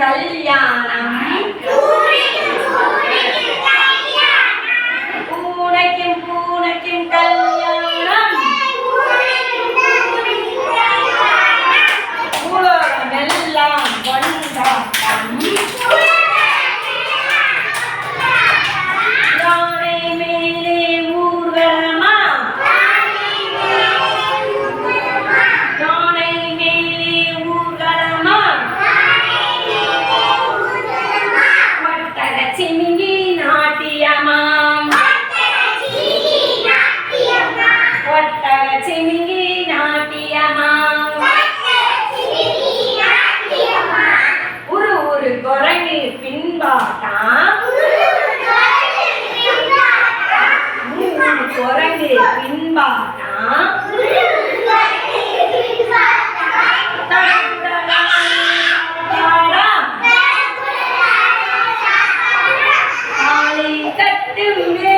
கல்யாணம். பூனைக்கும் பூனைக்கும் கல்யாணம். பூலோகம் எல்லாம் கொண்டாட்டம். குரங்கு பின்பாட்டாம் மூணு குரங்கு பின்பாட்டாம் காலை கட்டும்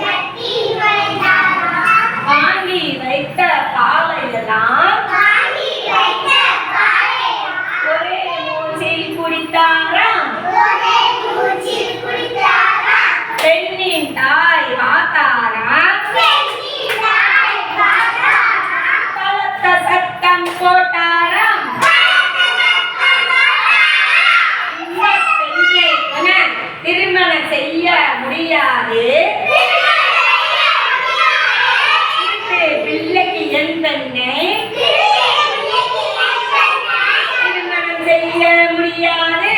கட்டில் நுழைந்தாராம் வைத்த பாலையெல்லாம் ஒரே மூச்சில் குடித்தாராம். பெண்ணின் தாய் பார்த்தாராம் பலத்த சத்தம் முடியாது பிள்ளைக்கு என் பெண்ணை. திருமணம் செய்ய முடியாது.